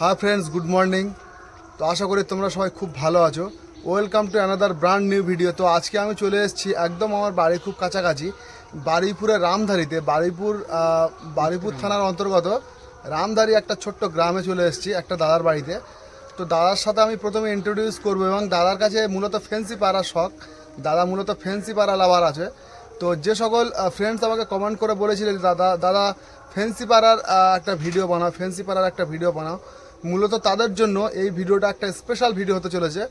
Hi friends good morning তো আশা করি তোমরা সবাই খুব ভালো আছো। Welcome to another brand new video তো আজকে আমি চলে এসেছি একদম আমার বাড়ি খুব কাছাকাছি বারুইপুরের রামধারীতে। বারুইপুর বারুইপুর থানার অন্তর্গত রামধারী একটা ছোট্ট গ্রামে চলে এসেছি একটা দাদার বাড়িতে। তো দাদার সাথে আমি প্রথমে ইন্ট্রোডিউস করব এবং দাদার কাছে মূলত ফেন্সি পাড়ার শখ। দাদা মূলত ফেন্সি পাড়া লাভার আছে। তো যে সকল ফ্রেন্ডস আমাকে কমেন্ট করে বলেছিলেন দাদা দাদা ফেন্সি পাড়ার একটা ভিডিও বানাও ফেন্সি পাড়ার একটা ভিডিও বানাও। মূলত তাদের জন্য এই ভিডিওটা একটা স্পেশাল ভিডিও হতে চলেছে।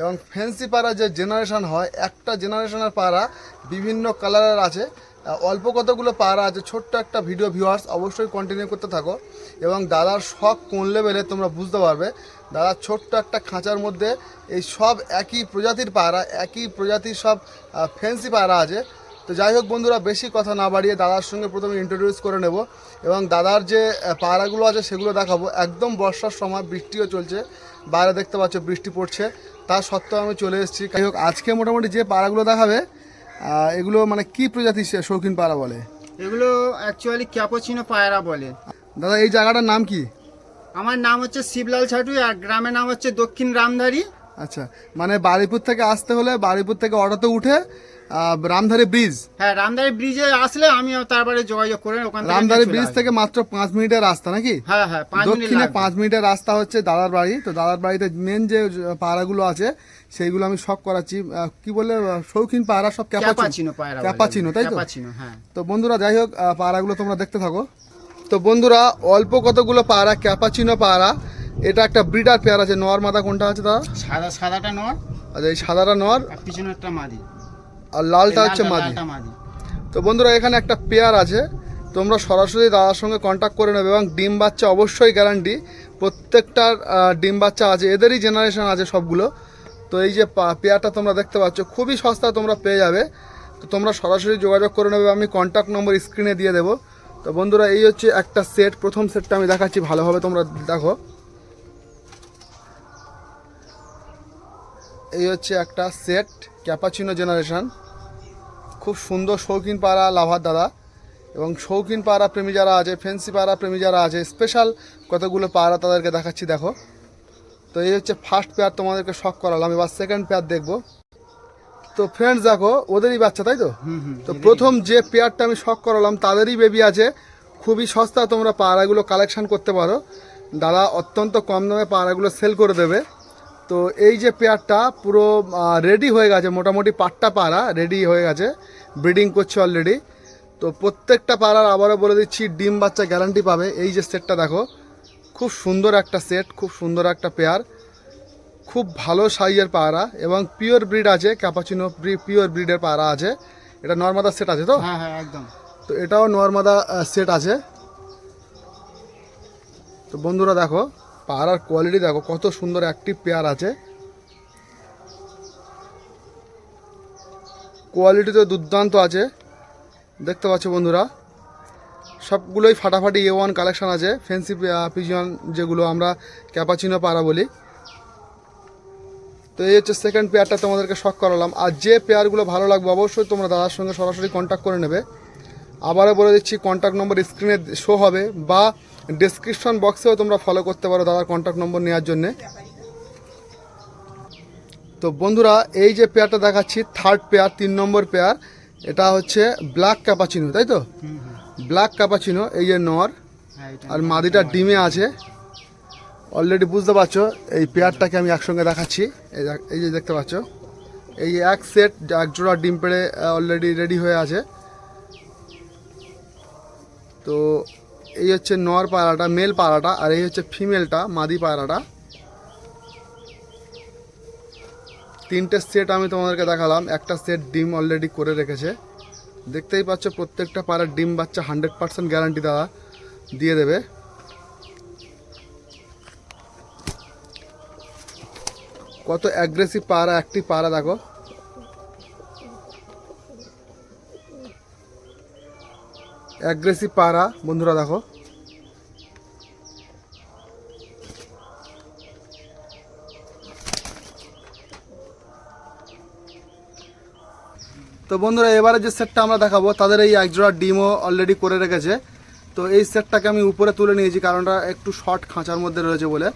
এবং ফ্যান্সি পাড়া যে জেনারেশন হয়, একটা জেনারেশনের পাড়া বিভিন্ন কালারের আছে। অল্প কতগুলো পাড়া আছে, ছোট্ট একটা ভিডিও ভিউয়ার্স অবশ্যই কন্টিনিউ করতে থাকো। এবং দাদার শখ কোন লেভেলে তোমরা বুঝতে পারবে। দাদার ছোট্ট একটা খাঁচার মধ্যে এই সব একই প্রজাতির পায়রা একই প্রজাতির সব ফেন্সি পায়রা আছে। তো যাই হোক বন্ধুরা বেশি কথা না বাড়িয়ে দাদার সঙ্গে প্রথমে ইন্ট্রোডিউস করে নেব এবং দাদার যে পাড়াগুলো আছে সেগুলো দেখাবো। একদম বর্ষার সময় বৃষ্টিও চলছে বাইরে দেখতে পাচ্ছ বৃষ্টি পড়ছে তা সত্ত্বেও আমি চলে এসেছি। যাই হোক আজকে মোটামুটি যে পাড়াগুলো দেখাবে এগুলো মানে কি প্রজাতির সে- শৌখিন পাড়া বলে? এগুলো অ্যাকচুয়ালি ক্যাপোচিনো পায়রা বলে। দাদা এই জায়গাটার নাম কি? আমার নাম হচ্ছে শিবলাল ছাটু আর গ্রামের নাম হচ্ছে দক্ষিণ রামধারী। আচ্ছা মানে বারিপুর থেকে আসতে হলে বারিপুর থেকে অটোতে উঠে রামধারী ব্রিজ। হ্যাঁ রামধারী ব্রিজে আসলে আমি তারপরে যোগাযোগ করে ওখান রামধারী ব্রিজ থেকে মাত্র পাঁচ মিনিটের রাস্তা নাকি? হ্যাঁ হ্যাঁ পাঁচ দক্ষিণে পাঁচ মিনিটের রাস্তা হচ্ছে দাদার বাড়ি। তো দাদার বাড়িতে মেন যে পাড়াগুলো আছে সেইগুলো আমি সব করাচ্ছি। কি বলে শৌখিন পাড়া সব ক্যাপাচিনো ক্যাপাচিনো তাই তো? হ্যাঁ। তো বন্ধুরা যাই হোক আহ, পাড়াগুলো তোমরা দেখতে থাকো। তো বন্ধুরা অল্প কতগুলো পাড়া ক্যাপাচিনো পাড়া এটা একটা ব্রিডার পেয়ার আছে নর মাদা কোনটা আছে দাদা? সাদা সাদাটা নর আচ্ছা এই সাদাটা নর আর পিছনে একটা মাদি। আর লালটা হচ্ছে মাদি। তো বন্ধুরা এখানে একটা পেয়ার আছে। তোমরা সরাসরি দাদার সঙ্গে কন্ট্যাক্ট করে নেবে এবং ডিম বাচ্চা অবশ্যই গ্যারান্টি প্রত্যেকটার ডিম বাচ্চা আছে এদেরই জেনারেশন আছে সবগুলো। তো এই যে পেয়ারটা তোমরা দেখতে পাচ্ছ খুবই সস্তা তোমরা পেয়ে যাবে। তো তোমরা সরাসরি যোগাযোগ করে নেবে আমি কন্ট্যাক্ট নম্বর স্ক্রিনে দিয়ে দেবো। তো বন্ধুরা এই হচ্ছে একটা সেট প্রথম সেটটা আমি দেখাচ্ছি ভালোভাবে তোমরা দেখো। এই হচ্ছে একটা সেট ক্যাপাচিনো জেনারেশান খুব সুন্দর শৌখিন পাড়া লাভার দাদা। এবং শৌখিন পাড়া প্রেমী যারা আছে ফেন্সি পাড়া প্রেমী যারা আছে স্পেশাল কতগুলো পাড়া তাদেরকে দেখাচ্ছি দেখো। তো এই হচ্ছে ফার্স্ট পেয়ার তোমাদেরকে শখ করালাম এবার সেকেন্ড পেয়ার দেখব। তো ফ্রেন্ডস দেখো ওদেরই বাচ্চা তাই তো? তো প্রথম যে পেয়ারটা আমি শখ করালাম তাদেরই বেবি আছে। খুবই সস্তা তোমরা পাড়াগুলো কালেকশন করতে পারো। দাদা অত্যন্ত কম দামে পাড়াগুলো সেল করে দেবে। তো এই যে পেয়ারটা পুরো রেডি হয়ে গেছে মোটামুটি পাট্টা পাড়া রেডি হয়ে গেছে ব্রিডিং করছে অলরেডি তো প্রত্যেকটা পাড়ার আবারও বলে দিচ্ছি ডিম বাচ্চা গ্যারান্টি পাবে। এই যে সেটটা দেখো খুব সুন্দর একটা সেট খুব সুন্দর একটা পেয়ার খুব ভালো সাইজের পায়রা এবং পিওর ব্রিড আছে ক্যাপাচিনো পিওর ব্রিডের পায়রা আছে। এটা নর্মাদা সেট আছে তো? হ্যাঁ হ্যাঁ একদম। তো এটাও নর্মাদা সেট আছে। তো বন্ধুরা দেখো পায়রার কোয়ালিটি দেখো, কত সুন্দর অ্যাক্টিভ পেয়ার আছে। কোয়ালিটি তো দুর্দান্ত আছে। দেখতে পাচ্ছ বন্ধুরা, সবগুলোই ফাটাফাটি এ ওয়ান কালেকশান আছে ফেন্সি পিজন যেগুলো আমরা ক্যাপাচিনো পাড়া বলি। তো এই হচ্ছে সেকেন্ড পেয়ারটা তোমাদেরকে শখ করালাম। আর যে পেয়ারগুলো ভালো লাগবে অবশ্যই তোমরা দাদার সঙ্গে সরাসরি কন্ট্যাক্ট করে নেবে। আবারও বলে দিচ্ছি কন্ট্যাক্ট নম্বর স্ক্রিনে শো হবে, বা ডেসক্রিপশন বক্সেও তোমরা ফলো করতে পারো দাদার কন্ট্যাক্ট নম্বর নেওয়ার জন্যে। তো বন্ধুরা এই যে পেয়ারটা দেখাচ্ছি থার্ড পেয়ার তিন নম্বর পেয়ার এটা হচ্ছে ব্ল্যাক ক্যাপাচিনো তাই তো? ব্ল্যাক ক্যাপাচিনো এই যে নর হ্যাঁ আর মাদিটা ডিমে আছে। অলরেডি বুঝতে পারছ এই পেয়ারটাকে আমি একসঙ্গে দেখাচ্ছি। এই এই যে দেখতে পাচ্ছ এই এক সেট এক জোড়া ডিম পেড়ে অলরেডি রেডি হয়ে আছে। তো এই হচ্ছে নর পায়রাটা মেল পায়রাটা, আর এই হচ্ছে ফিমেলটা মাদি পায়রাটা। তিনটে সেট আমি তোমাদেরকে দেখালাম, একটা সেট ডিম অলরেডি করে রেখেছে। দেখতেই পাচ্ছ, প্রত্যেকটা পাড়ার ডিম বাচ্চা হান্ড্রেড পার্সেন্ট গ্যারান্টি দাদা, দিয়ে দেবে। কত অ্যাগ্রেসিভ পাড়া একটি পাড়া দেখো। অ্যাগ্রেসিভ পাড়া, বন্ধুরা দেখো। তো বন্ধুরা, এবারে যে সেটটা আমরা দেখাবো, তাদের এই একজোড়া ডিমও অলরেডি করে রেখেছে। তো এই সেটটাকে আমি উপরে তুলে নিয়েছি, কারণটা একটু শর্ট খাঁচার মধ্যে রয়েছে বলে।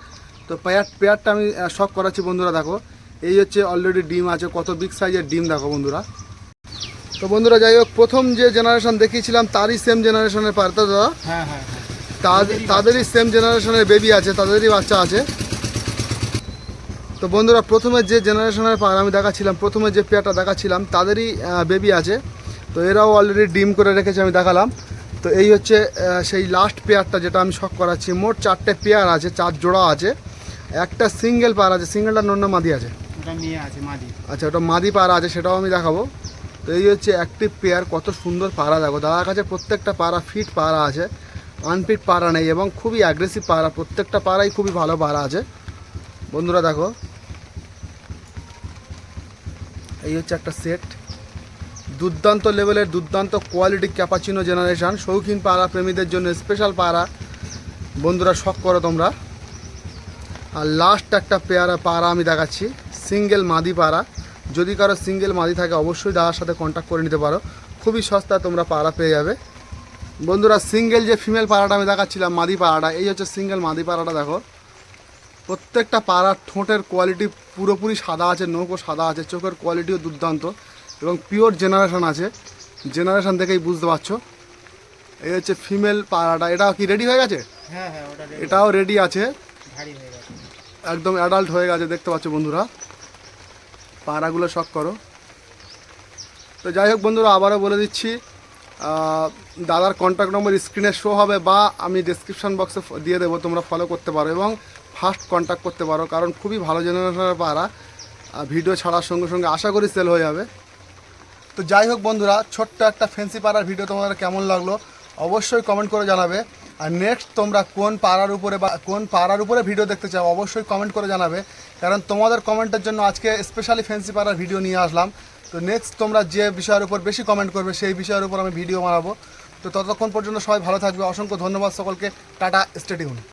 তো পেয়ার পেয়ারটা আমি শখ করাচ্ছি বন্ধুরা, দেখো। এই হচ্ছে অলরেডি ডিম আছে, কত বিগ সাইজের ডিম দেখো বন্ধুরা। তো বন্ধুরা যাই হোক প্রথম যে জেনারেশন দেখিয়েছিলাম তারই সেম জেনারেশনের পার তো দাদা। হ্যাঁ হ্যাঁ হ্যাঁ। তাদেরই সেম জেনারেশনের বেবি আছে তাদেরই বাচ্চা আছে। তো বন্ধুরা প্রথমে যে জেনারেশনের পার আমি দেখাচ্ছিলাম প্রথমে যে পেয়ারটা দেখাচ্ছিলাম তাদেরই বেবি আছে। তো এরাও অলরেডি ডিম করে রেখেছে আমি দেখালাম। তো এই হচ্ছে সেই লাস্ট পেয়ারটা যেটা আমি শখ করাচ্ছি মোট চারটে পেয়ার আছে চার জোড়া আছে। একটা সিঙ্গেল পার আছে সিঙ্গেলটা নন্য মাদি আছে। আচ্ছা ওটা মাদি পাড়া আছে সেটাও আমি দেখাবো। তো এই হচ্ছে অ্যাক্টিভ পেয়ার কত সুন্দর পাড়া দেখো। দাদার কাছে প্রত্যেকটা পাড়া ফিট পাড়া আছে আনফিট পাড়া নেই এবং খুবই অ্যাগ্রেসিভ পাড়া, প্রত্যেকটা পাড়াই খুবই ভালো পাড়া আছে। বন্ধুরা দেখো, এই হচ্ছে একটা সেট দুর্দান্ত লেভেলের দুর্দান্ত কোয়ালিটি ক্যাপাচিনো জেনারেশান শৌখিন পাড়া, প্রেমীদের জন্য স্পেশাল পাড়া। বন্ধুরা শখ করো তোমরা। আর লাস্ট একটা পেয়ারা পাড়া আমি দেখাচ্ছি সিঙ্গেল মাদি পাড়া। যদি কারও সিঙ্গেল মাদি থাকে অবশ্যই দাদার সাথে কন্ট্যাক্ট করে নিতে পারো। খুবই সস্তা তোমরা পাড়া পেয়ে যাবে। বন্ধুরা সিঙ্গেল যে ফিমেল পাড়াটা আমি দেখাচ্ছিলাম মাদি পাড়াটা এই হচ্ছে সিঙ্গেল মাদি পাড়াটা দেখো। প্রত্যেকটা পাড়ার ঠোঁটের কোয়ালিটি পুরোপুরি সাদা আছে নৌকো সাদা আছে চোখের কোয়ালিটিও দুর্দান্ত এবং পিওর জেনারেশন আছে। জেনারেশন দেখেই বুঝতে পারছ। এই হচ্ছে ফিমেল পাড়াটা। এটা কি রেডি হয়ে গেছে? হ্যাঁ হ্যাঁ এটাও রেডি আছে। একদম অ্যাডাল্ট হয়ে গেছে দেখতে পাচ্ছ বন্ধুরা। পাড়াগুলো শখ করো। তো যাই হোক বন্ধুরা, আবারও বলে দিচ্ছি দাদার কন্ট্যাক্ট নম্বর স্ক্রিনে শো হবে বা আমি ডেসক্রিপশন বক্সে দিয়ে দেবো, তোমরা ফলো করতে পারো এবং ফার্স্ট কন্ট্যাক্ট করতে পারো, কারণ খুবই ভালো জেনারেশনের পাড়া ভিডিও ছাড়ার সঙ্গে সঙ্গে আশা করি সেল হয়ে যাবে। তো যাই হোক বন্ধুরা, ছোট্ট একটা ফেন্সি পাড়ার ভিডিও তোমাদের কেমন লাগল, অবশ্যই কমেন্ট করে জানাবে। আর নেক্সট তোমরা কোন পাড়ার উপরে বা কোন পাড়ার উপরে ভিডিও দেখতে চাও, অবশ্যই কমেন্ট করে জানাবে। কারণ তোমাদের কমেন্টের জন্য আজকে স্পেশালি ফ্যান্সি পাড়ার ভিডিও নিয়ে আসলাম। তো নেক্সট তোমরা যে বিষয়ের উপর বেশি কমেন্ট করবে, সেই বিষয়ের উপর আমি ভিডিও বানাবো। তো ততক্ষণ পর্যন্ত সবাই ভালো থাকবে। অসংখ্য ধন্যবাদ সকলকে। টাটা স্টেডিউন